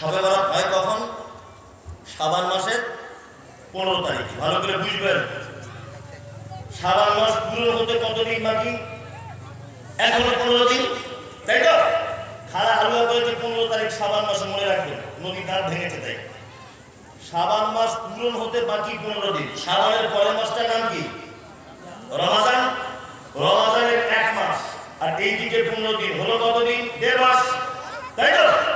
সবে বরাত হয় কখন? সাবান মাসের পনেরো তারিখ। ভালো করে বুঝবেন। সাবান মাস পুরো হতে কতদিন বাকি? এখনও পনেরো দিন? তাই তো? খালা হালুয়া করেছে পনেরো তারিখ সাবান মাসে মনে রাখবেন। নদী ধার ভেঙেছে তাই। সাবান মাস পূরণ হতে বাকি পনেরো দিন। সাবানের পরের মাসটার নাম কি? রমাজান? রমাজানের এক মাস। আর এই দিকে পনেরো দিন। হলো কতদিন? দেড় মাস। তাই তো?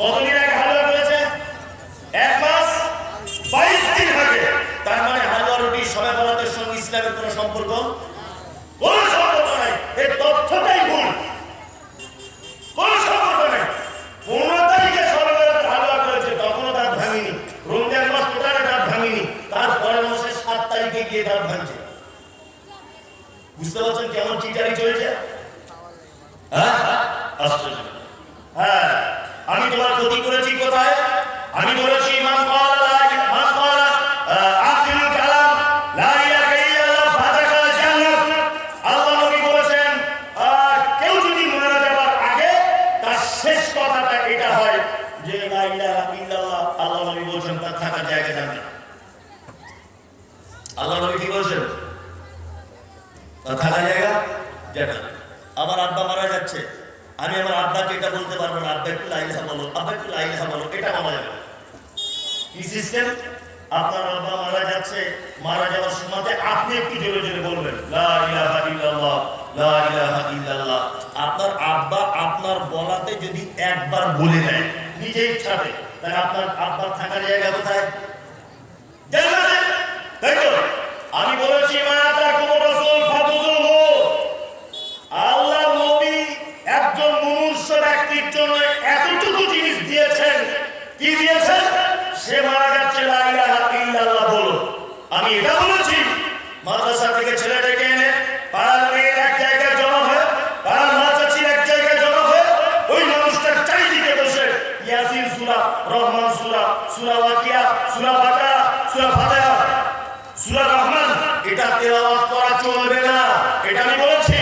কতদিন আগে হালুয়া করেছে? এক মাস? বাইশ দিন আগে। তার মানে হালুয়া রুটি সবাই বরাতের সঙ্গে সম্পর্ক? কোন পনেরো তারিখে সবাই হালুয়া করেছে, তখনও দাঁত ভাঙিনি। রমজান মাস টোটালে দাঁত ভাঙিনি। তারপরের মাসে সাত তারিখে গিয়ে দাঁত ভাঙছে। বুঝতে পারছেন কেমন চিটারি চলেছে? হ্যাঁ? আশ্চর্য হ্যাঁ আমি তোমার ক্ষতি করেছি কোথায় আমি বলেছি সিস্টেম, আপনার আব্বা মারা যাচ্ছে, মারা যাওয়ার সময়তে আপনি একটু জোরে জোরে বলবেন আপনার আব্বা আপনার বলাতে যদি একবার বলে দেয় নিজে ইচ্ছাতে তাহলে আপনার আব্বার থাকার জায়গা কোথায় জান্নাতে তাই তো আমি বলেছি মা তাকুম রাসূল ফাতুজুহু আল্লাহ নবী একজন মনুষ্য ব্যক্তির জন্য এতটুকু জিনিস দিয়েছেন কি দিয়েছেন সে মারা যাচ্ছে লা ইলাহা ইল্লাল্লাহ বলো আমি এটা বলেছি। মাদ্রাসা থেকে ছেলে ডেকে এনে পাড়ার মেয়ের এক জায়গায় জমা হয়ে, পাড়ার মা এক জায়গায় জমা হয়ে। ওই মানুষটার চারিদিকে বসে ইয়াসিন সূরা, রহমান সূরা সূরা ওয়াকিয়া, সূরা বাকারা সূরা ফাতিহা। সূরা রহমান, এটা তেলাওয়াত করা চলবে না। এটা আমি বলেছি।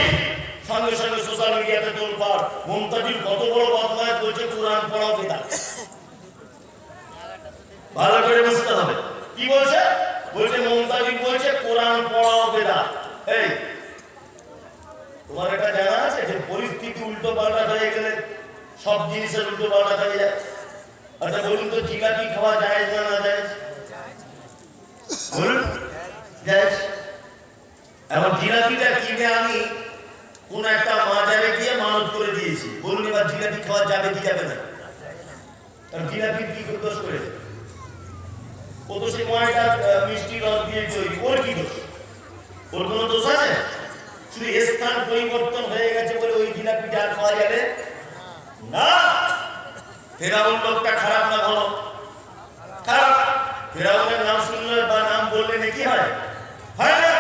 সঙ্গে সঙ্গে সোশ্যাল মিডিয়াতে তোলপাড় মুমতাজির কত বড় বদমায় বলছে কোরআন পড়াও বেদা ভালো করে বুঝতে হবে। কি বলছে? বলছে মুমতাজির বলছে, কোরআন পড়াও বেদা। এই, তোমার এটা জানা আছে যে পরিস্থিতি উল্টো পাল্টা হয়ে গেলে সব জিনিসের উল্টো পাল্টা হয়ে যায়? আচ্ছা বলুন তো জিলাপি খাওয়া যায় না না যায়? বলুন, যায়। এখন জিলাপিটা কিনে আমি কোন একটা মাজারে গিয়ে মানত করে দিয়েছি। বলুন এবার জিলাপি খাওয়া যাবে কি যাবে না? কারণ জিলাপি কি দোষ করেছে? ও তো মিষ্টি রস দিয়ে তৈরি ওর কি দোষ? ওর কোনো দোষ আছে? শুধু স্থান পরিবর্তন হয়ে গেছে বলে ওই জিলাপিটা আর খাওয়া যাবে? না। ফেরাউন লোকটা খারাপ না ভালো? খারাপ। ফেরাউনের নাম শুনলে বা নাম বললে নাকি হয়? হয় না।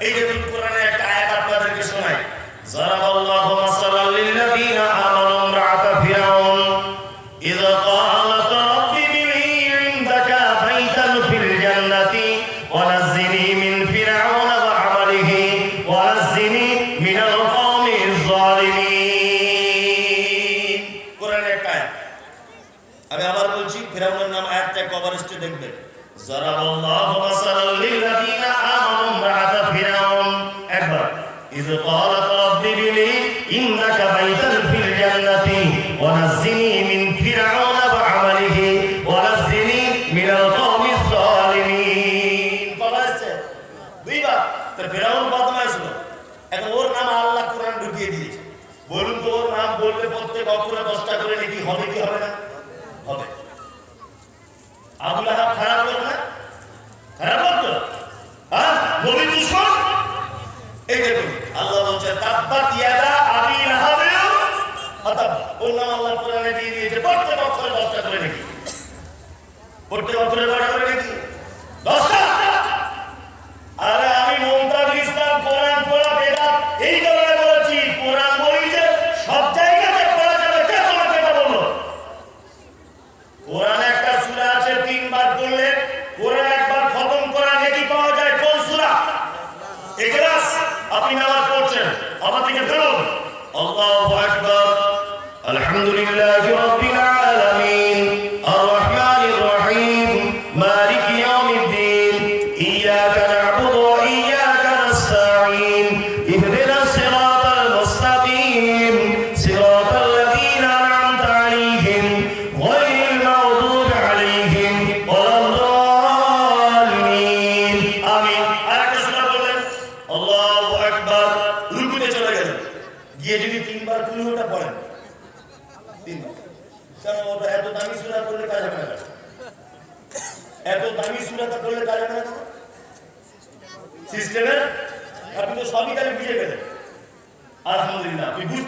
এই দেখুন কোরআনে একটা আয়াত আপনাদেরকে জারাবাল্লাহু মাসালাল ضرب الله مثلا للذين آمنوا امرأة فرعون أكبر إذ قالت رب ابن لي إنك بيتا প্রত্যেক বছরে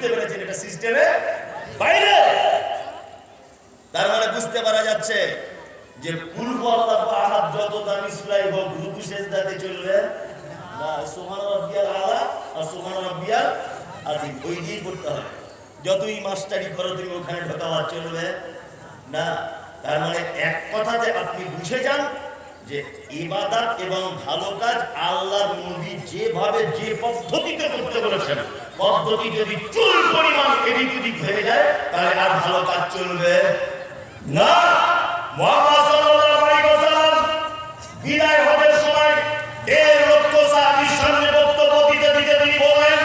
বুঝতে পেরেছেন এটা সিস্টেমে বাইরে। তার মানে বুঝতে পারা যাচ্ছে যে পূর্ব আল্লাহ যত দামি সুরাই হোক, রুকু চলবে। ওই দিয়েই করতে হবে। যতই মাস্টারি চলবে। না, তার মানে এক কথাতে আপনি বুঝে যান যে এবং ভালো কাজ আল্লাহর যেভাবে যে পদ্ধতিতে করতে বলেছেন পদ্ধতি যদি চুল পরিমাণ এদিক ওদিক হয়ে যায়, তাহলে আর ভালো কাজ চলবে না। মুহাম্মদ সাল্লাল্লাহু আলাইহি ওয়াসাল্লাম বিদায় হবার সময় দেড় লক্ষ সাহাবীর সামনে বক্তব্য দিতে দিতে তিনি বললেন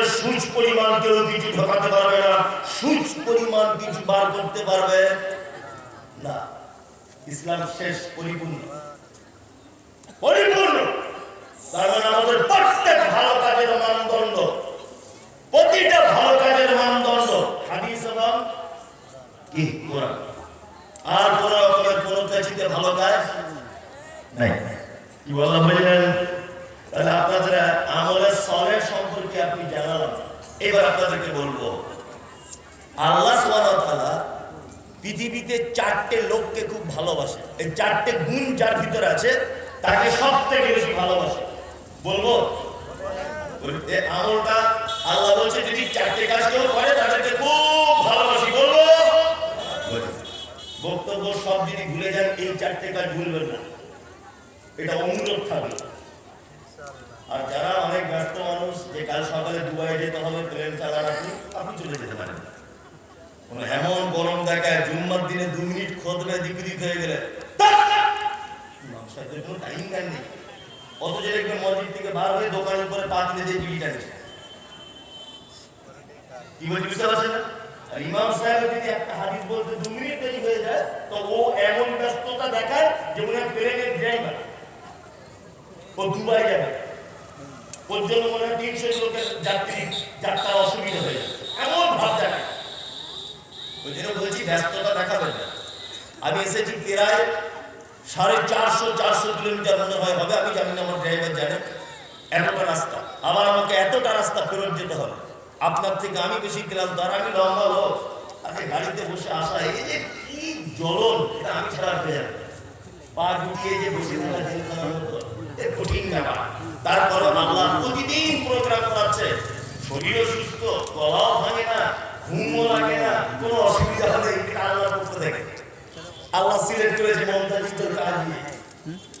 ভিতরে সূচ পরিমাণ কেউ কিছু ঢোকাতে পারবে না। সূচ পরিমাণ কিছু বার করতে পারবে না। ইসলাম শেষ, পরিপূর্ণ। পরিপূর্ণ। মানে আমাদের প্রত্যেক ভালো কাজের মানদণ্ড, প্রতিটা ভালো কাজের মানদণ্ড, হাদিস এবং আর ভালো কাজ নাই। কি তাহলে আপনাদের আমলের সলের সম্পর্কে আপনি জানালাম, এবার আপনাদেরকে বলব, আল্লাহ পৃথিবীতে চারটে লোককে খুব ভালোবাসে। এই চারটে গুণ যার ভিতরে আছে, তাকে সব থেকে বেশি ভালোবাসে। বলব? আমলটা আল্লাহ বলছে, যদি চারটে কাজ কেউ করে, তাদেরকে খুব ভালোবাসি। বলব? বক্তব্য সব যদি ভুলে যান, এই চারটে কাজ ভুলবেন না। এটা অনুরোধ থাকবে। আর যারা অনেক ব্যস্ত মানুষ, যে কাল সকালে দুবাই যেতে হবে, প্লেন চালান আপনি আপনি চলে যেতে পারেন। কোনো এমন গরম দেখায়, জুম্মার দিনে দু মিনিট খোদবে দিক হয়ে গেলে কোনো টাইম জ্ঞান নেই অথচ দেখবেন মসজিদ থেকে বার হয়ে দোকানের উপরে পা তুলে দিয়ে বিড়ি টানছে কি বলছি, বুঝতে পারছেন না? আর ইমাম সাহেব যদি একটা হাদিস বলতে দু মিনিট দেরি হয়ে যায়, তো ও এমন ব্যস্ততা দেখায় যে মনে হয় প্লেনের ড্রাইভার ও দুবাই যাবে। ওর জন্য মনে হয় তিনশো লোকের যাত্রী যাত্রা অসুবিধা হয়ে যাবে এমন ভাব দেখায়। ওই জন্য বলছি, ব্যস্ততা দেখাবেন না। আমি এসেছি প্রায় সাড়ে চারশো চারশো কিলোমিটার মনে হয় হবে। আমি জানি না আমার ড্রাইভার জানে। এতটা রাস্তা। আবার আমাকে এতটা রাস্তা ফেরত যেতে হবে। আপনার থেকে আমি বেশি ক্লান্ত আর আমি লম্বা লোক। আরে, গাড়িতে বসে আসা, এই যে কি জ্বলন, এটা আমি ছাড়া হয়ে যাবে পা গুটিয়ে যে বসে থাকা কঠিন ব্যাপার। তারপরে আল্লাহ প্রতিদিন প্রোগ্রাম করাচ্ছে শরীরও সুস্থ গলাও ভাঙে না ঘুমও লাগে না কোনো অসুবিধা হলে আল্লাহর পক্ষ থেকে আল্লাহ সিলেক্ট করেছে মমতা তোর কাজ দিয়ে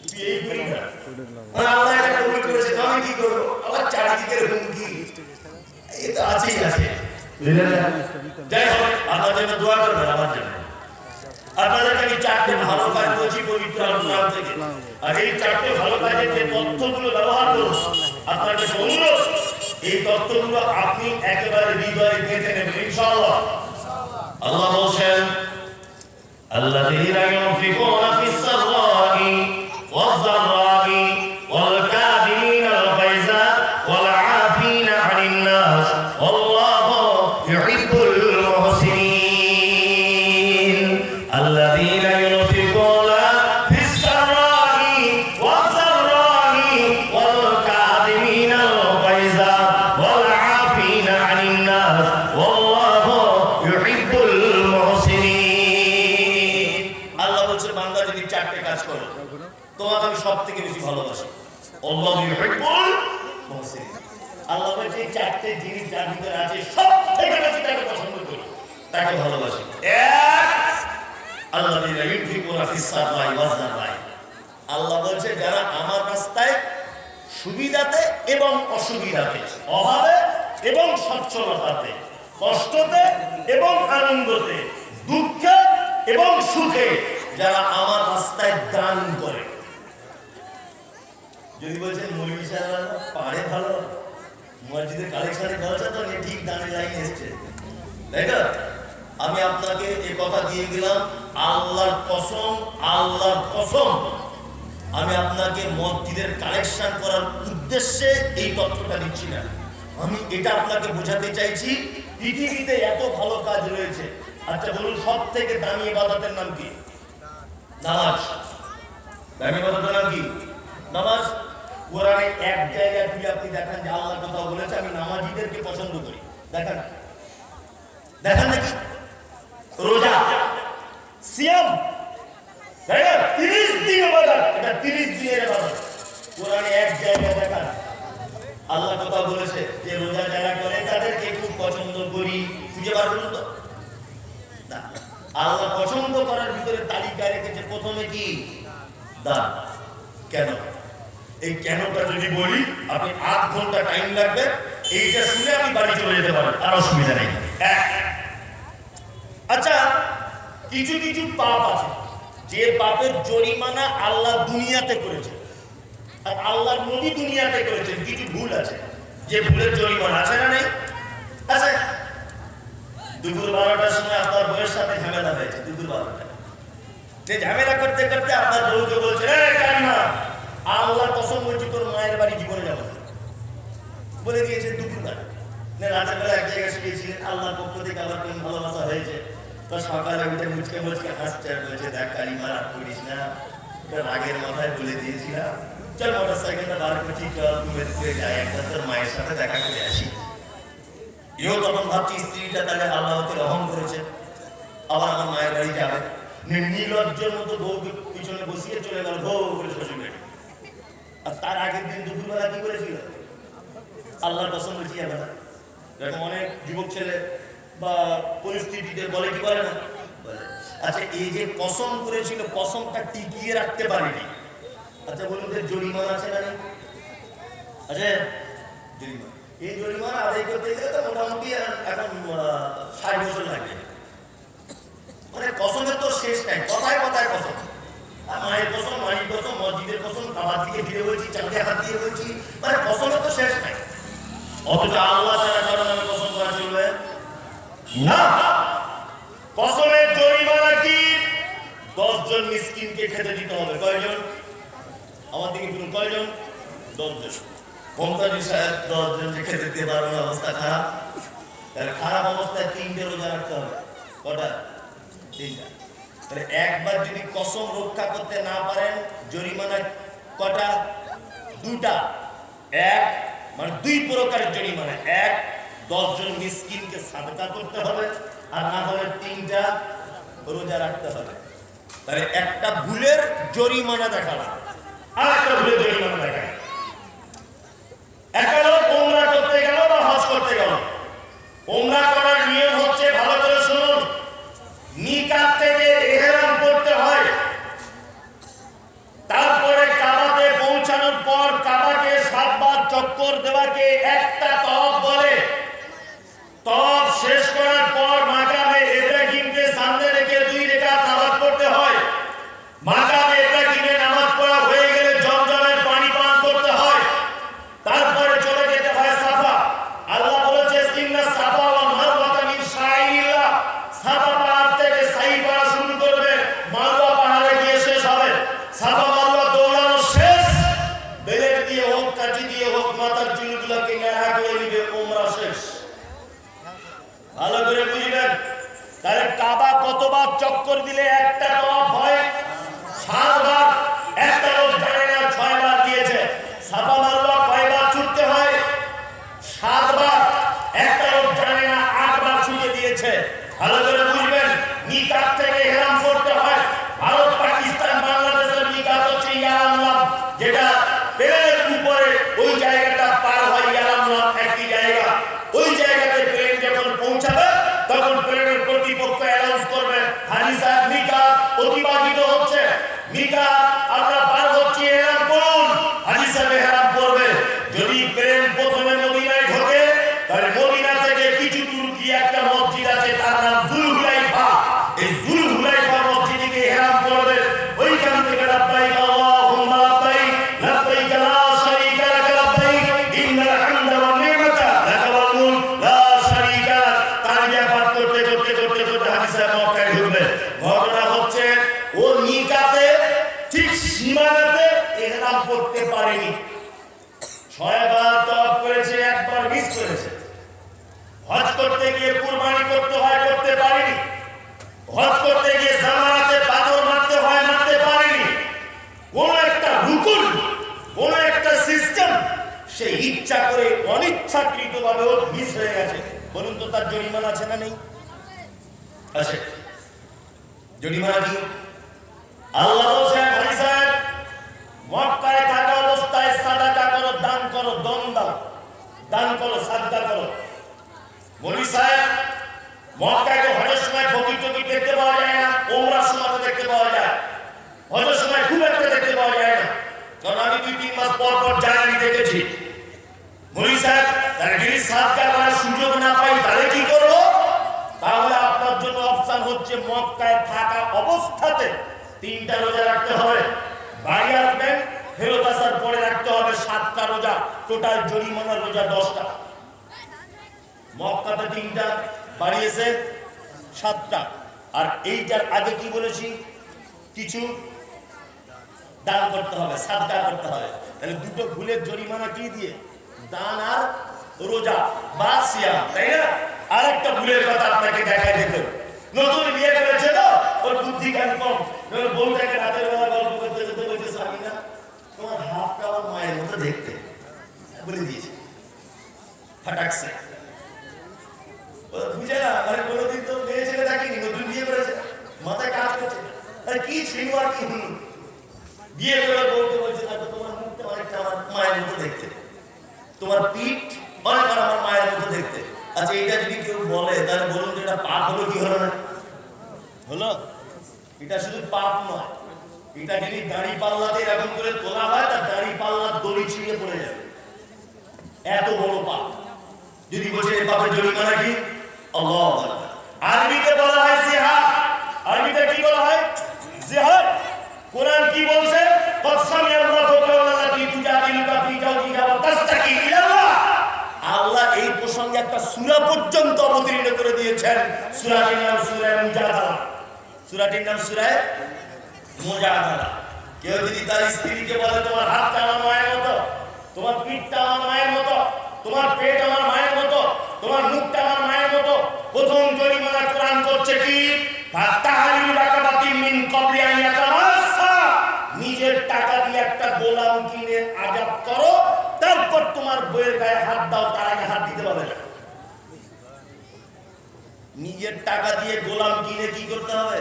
তুই এই করি না। আর আল্লাহ এটা কবুল করেছে আমি কি করব? আবার চারিদিকের হুমকি। এই তো আছেই আছে। যাই হোক আপনার জন্য দোয়া করবেন আমার জন্য। আপনাদেরকে আমি চারটে ভালো কাজ বলছি পবিত্র আলোচনা থেকে আর এই চারটে ভালো কাজের যে তথ্যগুলো ব্যবহার করুন আপনার কাছে অনুরোধ এই তথ্যগুলো আপনি একেবারে হৃদয়ে গেঁথে নেবেন ইনশাআল্লাহ আল্লাহ বলছেন الذين ينفقون في السراء والضراء চারটে জিনিস যার ভিতরে আছে সব থেকে বেশি তাকে পছন্দ করি। তাকে ভালোবাসি। আল্লাহ আল্লাহ বলছে, যারা আমার রাস্তায় সুবিধাতে এবং অসুবিধাতে, অভাবে এবং সচ্ছলতাতে, কষ্টতে এবং আনন্দতে, দুঃখে এবং সুখে যারা আমার রাস্তায় দান করে। যদি বলছেন, মৌলী পারে ভালো মসজিদের কালেকশনে খরচা তো ঠিক দানে লাইন এসছে। তাই তো আমি আপনাকে এ কথা দিয়ে গেলাম, আল্লাহর কসম আল্লাহর কসম। আমি আপনাকে মসজিদের কালেকশন করার উদ্দেশ্যে এই তথ্যটা দিচ্ছি না। আমি এটা আপনাকে বোঝাতে চাইছি, পৃথিবীতে এত ভালো কাজ রয়েছে। আচ্ছা বলুন সব থেকে দামি ইবাদতের নাম কি? নামাজ। দামি ইবাদতের নাম কি? নামাজ? কোরআনে এক জায়গায় যদি আপনি দেখেন যে আল্লাহ কথা বলেছে, আমি নামাজিদেরকে পছন্দ করি। দেখেন দেখেন নাকি রোজা, সিয়াম তিরিশ দিন ইবাদত এটা তিরিশ দিনের ইবাদত কোরআনে এক জায়গায় দেখান আল্লাহ কথা বলেছে যে রোজা যারা করে, তাদেরকে খুব পছন্দ করি। খুঁজে করুন তো? না। আল্লাহ পছন্দ করার ভিতরে তালিকা রেখেছে। প্রথমে কি? দান। কেন? এই কেনটা যদি বলি, আপনি আধ ঘণ্টা টাইম লাগবে, এইটা শুনে আমি বাড়ি চলে যেতে পারেন, আর অসুবিধা নেই। আচ্ছা কিছু কিছু পাপ আছে। যে পাপের জরিমানা আল্লাহ দুনিয়াতে করেছে। আর আল্লাহর নবী দুনিয়াতে করেছেন, কিছু ভুল আছে? যে ভুলের জরিমানা আছে না নেই? আছে। দুপুর বারোটার সময় আপনার বউয়ের সাথে ঝামেলা হয়েছে, দুপুর বারোটা সে ঝামেলা করতে করতে আপনার বউকে বলছে "এ, আল্লাহ কসম বলছি তোর মায়ের বাড়ি জীবনে যাব বলে দিয়েছেন দুপুর রাতের বেলা এক জায়গায় শুয়েছিলেন আল্লাহর পক্ষ থেকে ভালোবাসা হয়েছে? রাগের মাথায় বলে দিয়েছিলাম ঘুরে একবার তোর মায়ের সাথে দেখা করে আসি। ভাবছি স্ত্রীটা তাহলে আল্লাহকে রহম করেছে। আবার আমার মায়ের বাড়ি যাবে। নির্লজ্জের মতো বউ পিছনে বসিয়ে চলে গেল বউ করে শ্বশুর। আর তার আগের দিন দুপুরবেলা কি করেছিল? আল্লাহর কসম বলছি এরকম অনেক যুবক ছেলে বা পরিস্থিতিতে বলে, কি বলে না? আচ্ছা এই যে কসম করেছিল, কসমটা টিকিয়ে রাখতে পারেনি। আচ্ছা বলুন যে জরিমানা আছে না আচ্ছা এই জরিমানা আদায় করতে গেলে তো মোটামুটি এখন ষাট বছর লাগবে মানে কসমের তো শেষ নাই, কথায় কথায় কসম। মায়ের কসম মায়ের কসম, মসজিদের কসম কাবার দিকে ফিরে বলছি চাঁদে হাত দিয়ে বলছি মানে কসমের তো শেষ নাই। অথচ আল্লাহ তারা কারণ আমি কসম করা চলবে? না। কসমের জরিমানা কি? দশজন মিসকিনকে খেতে দিতে হবে। কয়জন? আমার দিকে ফিরুন কয়জন? দশজন। মমতাজি সাহেব, দশজনকে খেতে দিতে পারবে অবস্থা খারাপ। তাহলে খারাপ অবস্থায় তিনটে রোজা রাখতে হবে। কটা? তিনটা। তাহলে একবার যদি কসম রক্ষা করতে না পারেন, জরিমানা কটা? দুটা এক মানে দুই প্রকারের জরিমানা। এক, দশজন মিসকিনকে সাদকা করতে হবে, আর না হলে তিনটা রোজা রাখতে হবে। তাহলে একটা ভুলের জরিমানা দেখালাম। আর একটা ভুলের জরিমানা দেখায় একটা লোক ওমরা করতে গেল বা হজ করতে গেল? ওমরা করার নিয়ম হচ্ছে, ভালো করে শুনুন, নিকাত থেকে এহরাম করতে হয় তারপরে কাবাতে পৌঁছানোর পর কাবাকে সাতবার চক্কর দেওয়াকে একটা তপ বলে। তপ ভাবে ওর মিস হয়ে গেছে। বলুন তো তার জরিমানা আছে না নেই? আছে। জরিমানা কি? আল্লাহ সময় ফকির টকির দেখতে পাওয়া যায় না ওমরার সময় দেখতে পাওয়া যায়। হজের সময় দেখতে পাওয়া যায় না। কারণ আমি তিন মাস পর পর দেখেছি। মনি সাহেব সুযোগ না পাই তাহলে কি করব? তাহলে আপনার জন্য অপশন হচ্ছে মক্কায় থাকা অবস্থাতে তিনটা রোজা রাখতে হবে। বাড়ি আসবেন, ফেরত আসার পরে রাখতে হবে সাতটা রোজা। টোটাল জরিমানা রোজা দশটা। মক্কাতে তিনটা, বাড়ি এসে সাতটা। আর এইটার আগে কি বলেছি? কিছু দান করতে হবে, সাদকা করতে হবে। তাহলে দুটো ভুলের জরিমানা কি দিয়ে? দান আর রোজা বা সিয়াম তাই না? আর একটা ভুলের কথা আপনাকে দেখাই দেখুন। নতুন বিয়ে করেছে তো? ওর বুদ্ধি জ্ঞান কম বউটাকে রাতের বেলা গল্প করতে যেতে বলছে, স্বামী না, তোমার হাতটা আমার মায়ের মতো দেখতে। বলে দিয়েছে। ফাটাকছে বুঝে না মানে কোনোদিন তো মেয়ে ছেলে দেখেনি, নতুন বিয়ে করেছে। মাথায় কাজ করছে। আরে কি ছিল আর কি হলো? বিয়ে করে বলতে বলছে তোমার মুখটা অনেকটা আমার মায়ের মতো দেখতে। তোমার পিঠ আমার মায়ের মতো দেখতে। আচ্ছা এটা যদি কেউ বলে, তাহলে বলুন যে এটা পাপ হলো কি হলো না? হলো? এটা শুধু পাপ নয়। এটা যদি পাল্লাতে এরকম করে তোলা হয়, তার পাল্লার দড়ি ছিঁড়ে পড়ে যাবে। এত বড় পাপ। যদি বলছে এই পাপের জরিমানা কি? আল্লাহ আরবিতে বলা হয় জিহাদ। আরবিতে কি বলা হয়? জিহাদ। কোরআন কি বলছে? কসমি প্রসঙ্গে একটা সূরা পর্যন্ত অবতীর্ণ করে দিয়েছেন। সূরাটির নাম সূরা মুজাদালা। সূরাটির নাম সূরা মুজাদালা। কেউ যদি তার স্ত্রীকে বলে, তোমার হাতটা আমার মায়ের মতো, তোমার পিঠটা আমার মায়ের মতো, তোমার পেট আমার মায়ের মতো, তোমার মুখটা আমার মায়ের মতো, প্রথম জরিমানা কোরআন করছে কি? তাহারির রাকাবাতি মিন কবলি আন ইয়াতামাসসা নিজের টাকা দিয়ে একটা গোলাম কিনে আজাদ করো তারপর তোমার বইয়ের গায়ে হাত দাও, তার আগে হাত দিতে পারবে না। নিজের টাকা দিয়ে গোলাম কিনে কি করতে হবে?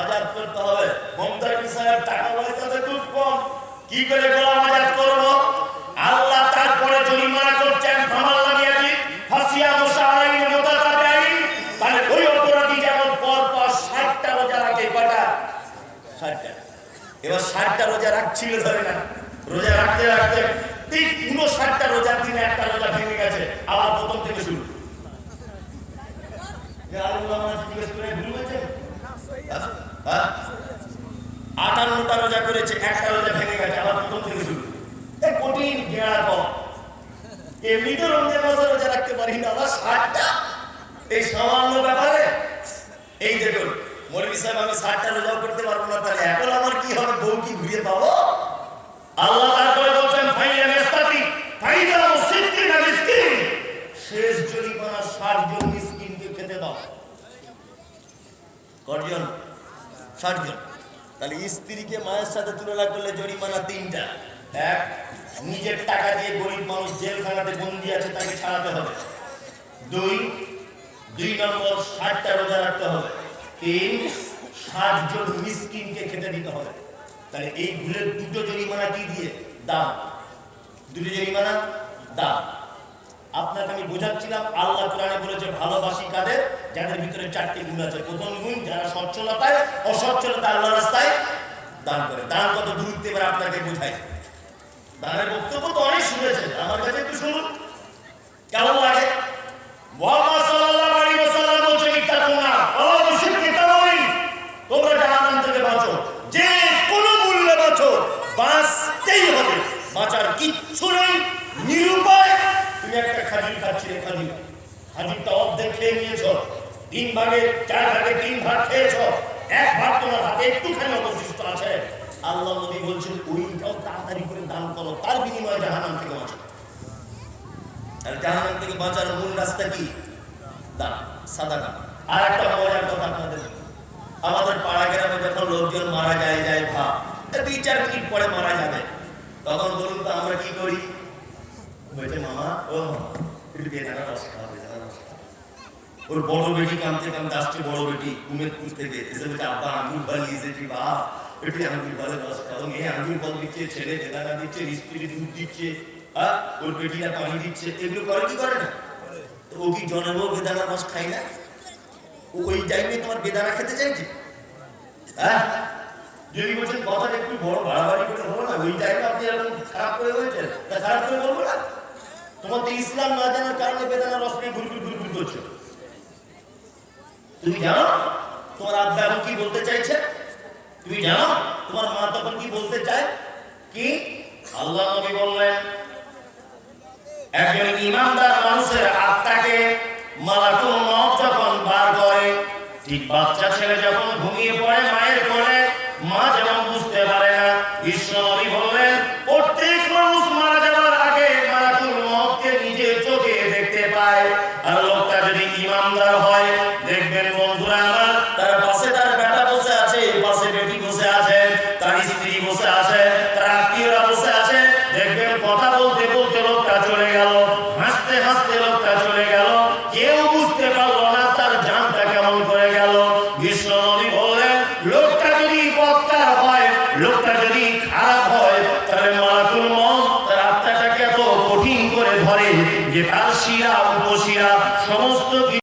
আজাদ করতে হবে। সাহেব টাকা পয়সাতে খুব কম। কি করে গোলাম আজাদ আল্লাহ তারপরে জরিমানা করছেন ফাসিয়া মুতাতাবিআইন। মানে ওই অপরাধী যেমন পর পর 60টা রোজা রাখে, কয়টা? 60টা এবার 60টা রোজা রাখছিল ধরে না। রোজা রাখতে রাখতে ঠিক 59টা রোজার দিনে একটা রোজা ভেঙে গেছে। আবার প্রথম থেকে শুরু। যে আল্লাহ আমাকে জিজ্ঞেস করে, ভুল হয়েছে? হ্যাঁ? আটান্নটা রোজা করেছে, একটা রোজা ভেঙে গেছে, আবার প্রথম থেকে শুরু। এই সামান্য ব্যাপারে? এই দেখুন আমি ষাটটা রোজাও করতে পারব না, তাহলে এখন আমার কি হবে, বউ কি ঘুরিয়ে পাবো? আল্লাহ বলছেন ফাইয়া মেস্তাতি ফাইদা মুসিদ্দিনা মিসকিন শেষ জরিমানা ষাট জন মিসকিনকে খেতে দাও। কজন ষাট তাহলে স্ত্রীকে মায়ের সাথে তুলনা করলে জরিমানা তিনটা। এক, নিজের টাকা দিয়ে গরিব মানুষ জেলখানাতে বন্দি আছে, তাকে ছাড়াতে হবে। দুই দুই নম্বর, ষাটটা রোজা রাখতে হবে। তিন, ষাট জন মিসকিনকে খেতে দিতে হবে। তাহলে এই ভুলের দুটো জরিমানা কি দিয়ে? দাম দুটো জরিমানা? দাম আপনাকে আমি বোঝাচ্ছিলাম, আল্লাহ কোরআনে বলেছে ভালোবাসি কাদের? যাদের ভিতরে চারটি গুণ আছে। প্রথম গুণ, যারা সচ্ছলতায় অসচ্ছলতা আল্লাহ রাস্তায় দান করে। দান কত গুরুত্ব এবার আপনাকে বোঝাই। দানের বক্তব্য তো অনেক শুনেছেন, আমার কাছে একটু শুনুন। কেমন লাগে? বাঁচার কিচ্ছু নেই, নিরুপায় তুমি একটা খাজুর খাচ্ছিলে খাজুর খাজুরটা অর্ধেক খেয়ে নিয়েছো। তিন ভাগে, চার ভাগে তিন ভাগ খেয়েছো। এক ভাগ তোমার হাতে একটুখানি অবশিষ্ট আছে। আল্লাহ নবী বলছেন, ওইটাও তাড়াতাড়ি করে দান করো। তার বিনিময়ে জাহান্নাম থেকে বাঁচো। আর জাহান্নাম থেকে বাঁচার মূল রাস্তা কি? দান, সাদাকা। আর একটা মজার কথা আপনাদের আমাদের পাড়া গ্রামে যখন লোকজন মারা যায় যায় ভাব দুই, চার মিনিট পরে মারা যাবে। তখন বলুন তো আমরা কি করি? বলছে, মামা, ও, একটু খাওয়া বেদানা রস খাওয়া। ওর বড় বেটি কামতে কামতে আসছে, বড় বেটি কুমেদপুর থেকে। এসে বলছে, আব্বা, আঙ্গুর ফল নিয়েছি বাপ একটু আঙ্গুর ফলের রস খাও মেয়ে আঙ্গুর ফল দিচ্ছে, ছেলে বেদানা দিচ্ছে, স্ত্রী দুধ দিচ্ছে হ্যাঁ? ওর বেটিরা পানি দিচ্ছে। এগুলো করে কি করে না? ও কি জন্মেও বেদানা রস খায় না? ওই টাইমে তোমার বেদানা খেতে চাইছে? হ্যাঁ? যদি বলছেন, কথাটা একটু বড় বাড়াবাড়ি করে হলো না, ওই টাইমে আপনি এরকম খারাপ করে হয়েছেন তা খারাপ করে বলব না? তোমার তো ইসলাম না জানার কারণে বেদানা রস নিয়ে ঘুরঘুর ঘুরঘুর করছ। তুমি জানো? তোমার আব্বা এখন কি বলতে চাইছে? তুমি জানো? তোমার মা তখন কি বলতে চায়? কি? আল্লাহ নবী বললেন, একজন ইমানদার মানুষের আত্মাকে মালাকুল মউত যখন বার করে, ঠিক বাচ্চা ছেলে যখন ঘুমিয়ে পড়ে, মায়ের কোলে